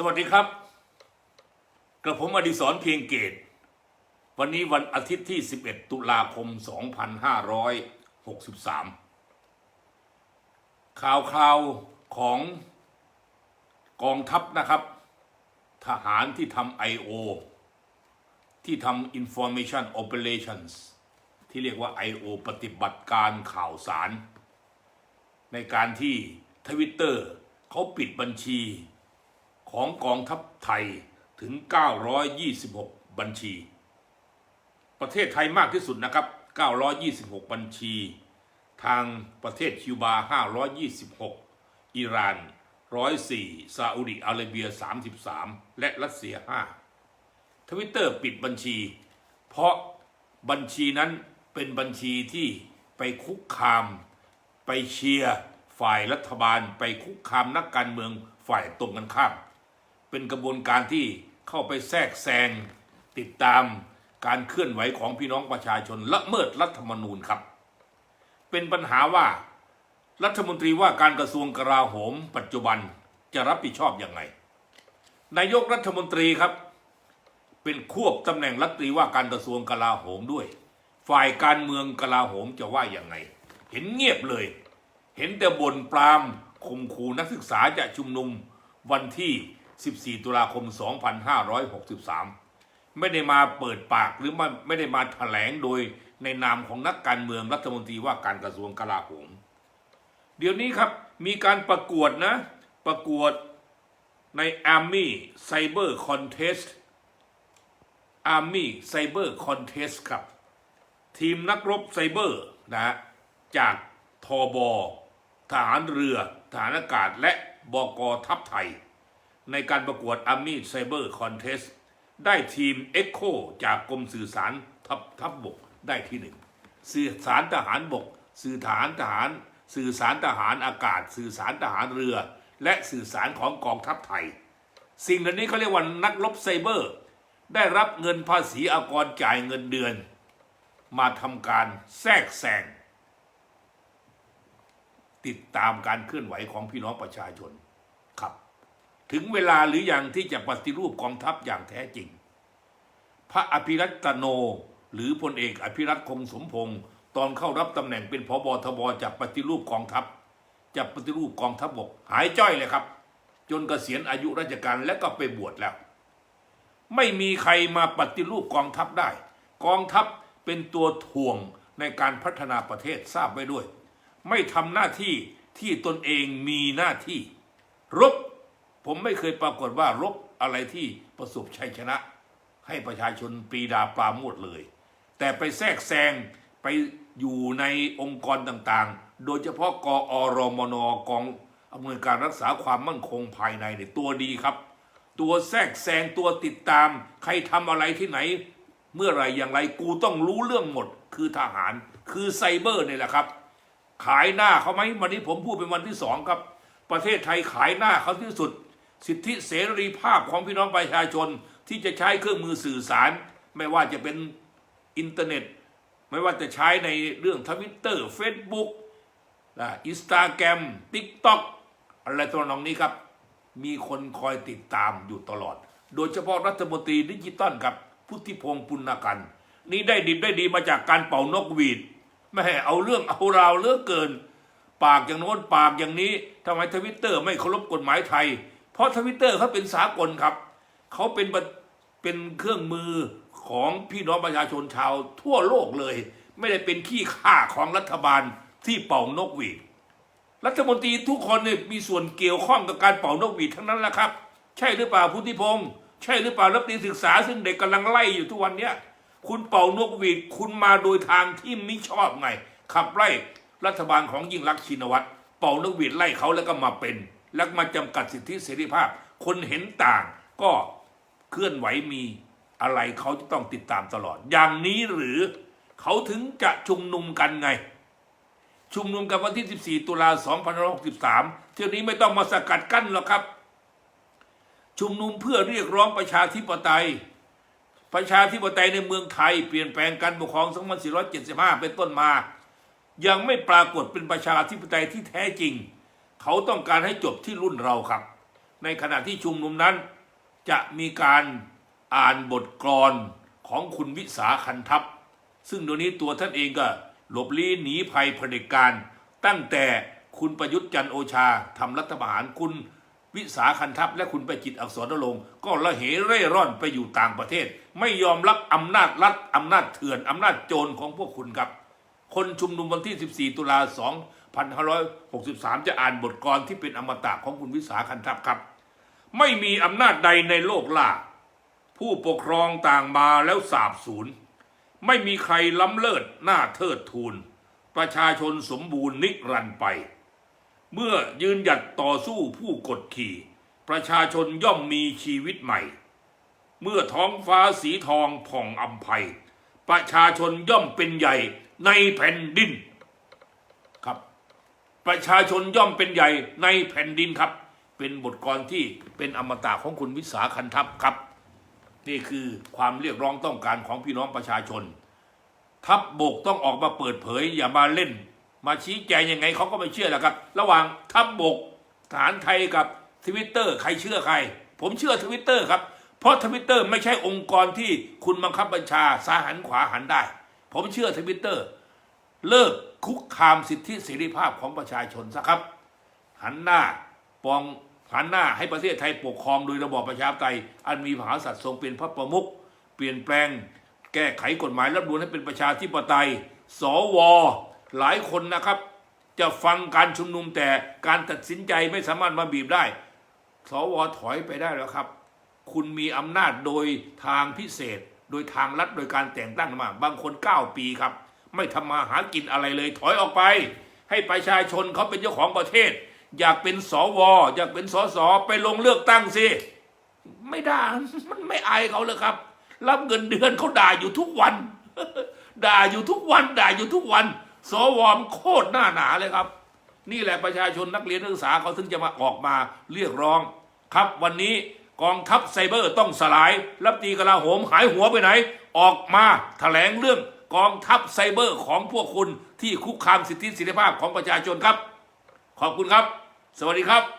สวัสดีครับ กระผมอดิศรเพียงเกต วันนี้วันอาทิตย์ที่ 11 ตุลาคม 2563 ข่าวคราวของกองทัพนะครับ ทหารที่ทำ I.O. ที่ทำ Information Operations ที่เรียกว่า I.O. ปฏิบัติการข่าวสาร ในการที่ทวิตเตอร์เขาปิดบัญชี ของกองทัพไทยถึง 926 บัญชี ประเทศไทยมากที่สุดนะครับ 926 บัญชี ทางประเทศคิวบา 526 อิหร่าน 104 ซาอุดิอาระเบีย 33 และรัสเซีย 5 ทวิตเตอร์ปิดบัญชี เพราะบัญชีนั้นเป็นบัญชีที่ไปคุกคาม ไปเชียร์ฝ่ายรัฐบาล ไปคุกคามนักการเมืองฝ่ายตรงกันข้าม เป็นกระบวนการที่เข้าไปแทรกแซงติดตามการเคลื่อนไหวของพี่น้องประชาชนละเมิดรัฐธรรมนูญครับ เป็นปัญหาว่ารัฐมนตรีว่าการกระทรวงกลาโหม ปัจจุบันจะรับผิดชอบอยังไงนายกรัฐมนตรีครับ เป็นควบตำแหน่งรัฐมนตรีว่าการกระทรวงกลาโหมด้วย ฝ่ายการเมืองกลาโหมจะว่าอย่างไง เห็นเงียบเลย เห็นแต่บนปรามข่มขู่นักศึกษาจะชุมนุมวันที่ 14 ตุลาคม 2563 ไม่ได้มาเปิดปากหรือไม่ไม่ได้มาแถลงโดยในนามของนักการเมืองรัฐมนตรีว่าการกระทรวงกลาโหม เดี๋ยวนี้ครับมีการประกวดนะ ประกวดใน Army Cyber Contest Army Cyber Contest ครับ ทีมนักรบไซเบอร์นะจากทอบอทหารเรือ ทหารอากาศและบกทัพไทย ในการประกวด Army Cyber Contest ได้ทีม Echo จากกรมสื่อสารทัพทัพบกได้ที่หนึ่งสื่อสารทหารบก สื่อฐานทหาร สื่อสารทหารอากาศ สื่อสารทหารเรือ และสื่อสารของกองทัพไทย สิ่งเหล่านี้เขาเรียกว่านักรบไซเบอร์ ได้รับเงินภาษีอากรจ่ายเงินเดือน มาทำการแทรกแซงติดตามการเคลื่อนไหวของพี่น้องประชาชน ถึงเวลาหรือยังที่จะปฏิรูปกองทัพอย่างแท้จริง พระอภิรัตโน หรือพลเอกอภิรัตคงสมพงศ์ตอนเข้ารับตำแหน่งเป็นพบทบจะปฏิรูปกองทัพจะปฏิรูปกองทัพบกหายจ้อยเลยครับ จนเกษียณอายุราชการและก็ไปบวชแล้ว ไม่มีใครมาปฏิรูปกองทัพได้ กองทัพเป็นตัวถ่วงในการพัฒนาประเทศทราบไว้ด้วย ไม่ทำหน้าที่ที่ตนเองมีหน้าที่ รบ ผมไม่เคยปรากฏว่ารบอะไรที่ประสบชัยชนะ ให้ประชาชนปรีดาปราโมดเลย แต่ไปแทรกแซงไปอยู่ในองค์กรต่างๆ โดยเฉพาะกอรมนกองอำนวยการรักษาความมั่นคงภายในเนี่ยตัวดีครับ ตัวแทรกแซงตัวติดตาม ใครทำอะไรที่ไหน เมื่อไรอย่างไรกูต้องรู้เรื่องหมด คือทหาร คือไซเบอร์เนี่ยแหละครับ ขายหน้าเขาไหมวันนี้ผมพูดเป็นวันที่สองครับ ประเทศไทยขายหน้าเขาที่สุด สิทธิเสรีภาพของพี่น้องประชาชนที่จะใช้เครื่องมือสื่อสาร ไม่ว่าจะเป็นอินเทอร์เน็ต ไม่ว่าจะใช้ในเรื่องทวิตเตอร์เฟซบุ๊กอินสตาแกรมทิกต็อกอะไรตัวน้องนี้ครับ มีคนคอยติดตามอยู่ตลอด โดยเฉพาะรัฐมนตรีดิจิตอลกับพุทธิพงศ์ปุณกัน นี่ได้ดิบได้ดีมาจากการเป่านกหวีดไม่ให้เอาเรื่องเอาราวเลือกเกิน ปากอย่างโน้นปากอย่างนี้ทำไมทวิตเตอร์ไม่เคารพกฎหมายไทย เพราะทวิตเตอร์เขาเป็นสากลครับ เขาเป็นเป็นเครื่องมือของพี่น้องประชาชนชาวทั่วโลกเลย ไม่ได้เป็นขี้ข้าของรัฐบาลที่เป่านกหวีดรัฐมนตรีทุกคนเนี่ยมีส่วนเกี่ยวข้องกับการเป่านกหวีดทั้งนั้นแหละครับ ใช่หรือเปล่าพุทธิพงศ์ใช่หรือเปล่ารัฐมนตรีศึกษาซึ่งเด็กกำลังไล่อยู่ทุกวันเนี้ยคุณเป่านกหวีดคุณมาโดยทางที่ไม่ชอบไงขับไล่รัฐบาลของยิ่งรักชินวัตรเป่านกหวีดไล่เขาแล้วก็มาเป็น แล้วมาจำกัดสิทธิเสรีภาพ คนเห็นต่างก็เคลื่อนไหวมีอะไรเขาจะต้องติดตามตลอด อย่างนี้หรือเขาถึงจะชุมนุมกันไง ชุมนุมกันวันที่ 14 ตุลา2563 เที่ยวนี้ไม่ต้องมาสกัดกั้นหรอกครับ ชุมนุมเพื่อเรียกร้องประชาธิปไตย ประชาธิปไตยในเมืองไทย เปลี่ยนแปลงการปกครอง 2475 เป็นต้นมา ยังไม่ปรากฏเป็นประชาธิปไตยที่แท้จริง เขาต้องการให้จบที่รุ่นเราครับ ในขณะที่ชุมนุมนั้น จะมีการอ่านบทกลอนของคุณวิสาคันทัพ ซึ่งเดี๋ยวนี้ตัวท่านเองก็หลบลี้หนีภัยเผด็จการ ตั้งแต่คุณประยุทธ์จันโอชาทำรัฐประหารคุณวิสาคันทัพและคุณประจิตอักษรนรงก็ละเหเร่ร่อนไปอยู่ต่างประเทศ ไม่ยอมรับอำนาจรัฐอำนาจเถื่อนอำนาจโจรของพวกคุณครับ คนชุมนุมวันที่ 14 ตุลา 2563 จะอ่านบทกลอนที่เป็นอมตะของคุณวิสาคันทัพครับ ไม่มีอำนาจใดในโลกล่า ผู้ปกครองต่างมาแล้วสาบสูญไม่มีใครล้ำเลิศหน้าเทิดทูน ประชาชนสมบูรณ์นิรันดร์ไป เมื่อยืนหยัดต่อสู้ผู้กดขี่ ประชาชนย่อมมีชีวิตใหม่ เมื่อท้องฟ้าสีทองผ่องอำไพประชาชนย่อมเป็นใหญ่ในแผ่นดิน ประชาชนย่อมเป็นใหญ่ในแผ่นดินครับ เป็นบทกลที่เป็นอมตะของคุณวิสาคันทัพครับ นี่คือความเรียกร้องต้องการของพี่น้องประชาชน ทัพบบกต้องออกมาเปิดเผย อย่ามาเล่น มาชี้แจงยังไงเขาก็ไม่เชื่อแล้วครับ ระหว่างทัพบบกทหารไทยกับทวิตเตอร์ใครเชื่อใคร ผมเชื่อทวิตเตอร์ครับ เพราะทวิตเตอร์ไม่ใช่องค์กรที่คุณบังคับบัญชาซ้าหันขวาหันได้ ผมเชื่อทวิตเตอร์ เลิกคุกคามสิทธิเสรีภาพของประชาชนซะครับ หันหน้าปองหันหน้าให้ประเทศไทยปกครองโดยระบอบประชาธิปไตยอันมีมหากษัตว์ทรงเป็นพระประมุขเปลี่ยนแปลง แก้ไขกฎหมายรัฐธรรมนูญให้เป็นประชาธิปไตย สว หลายคนนะครับ จะฟังการชุมนุมแต่การตัดสินใจไม่สามารถมาบีบได้ สวถอยไปได้แล้วครับ คุณมีอำนาจโดยทางพิเศษ โดยทางลัดโดยการแต่งตั้งมา บางคน 9 ปีครับ ไม่ทำมาหากินอะไรเลยถอยออกไป ให้ประชาชนเขาเป็นเจ้าของประเทศ อยากเป็นสวอยากเป็นสสไปลงเลือกตั้งสิไม่ได้มันไม่อายเขาเลยครับ รับเงินเดือนเขาด่าอยู่ทุกวัน ด่าอยู่ทุกวัน ด่าอยู่ทุกวัน สวมโคตรหน้าหนาเลยครับ นี่แหละประชาชนนักเรียนนักศึกษาเขาถึงจะมาออกมาเรียกร้อง ครับวันนี้กองทัพไซเบอร์ต้องสลาย รับตีกระลาโหมหายหัวไปไหน ออกมาแถลงเรื่อง กองทัพไซเบอร์ของพวกคุณที่คุกคามสิทธิเสรีภาพของประชาชนครับ ขอบคุณครับ สวัสดีครับ